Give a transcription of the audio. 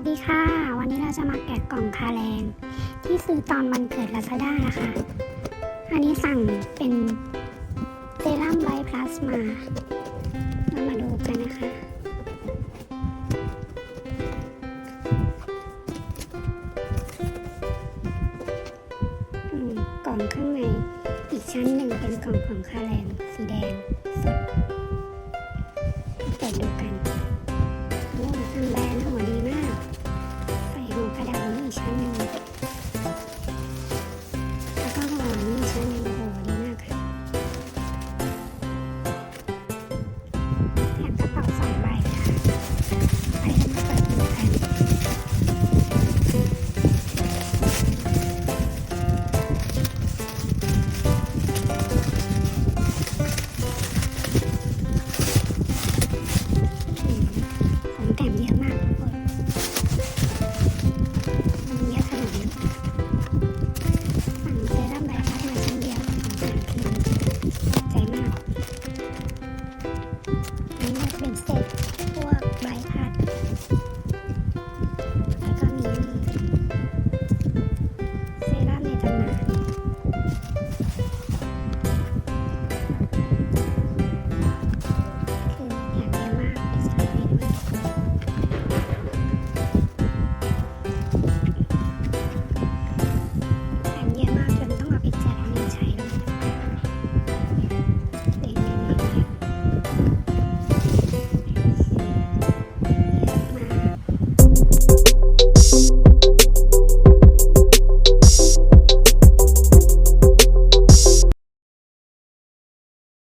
สดีค่ะ วันนี้เราจะมาแกะกล่องคาแรงที่ซื้อตอนวันเกิดลาซาด้านะคะ อันนี้สั่งเป็นเซรั่มไบพลาสมา เรามาดูกันนะคะกล่องข้างในอีกชั้นหนึ่งเป็นกล่องของคาแรงสีแดงสดเปิดดูกัน Thank you. นี่เป็นเศษพวกใบพัด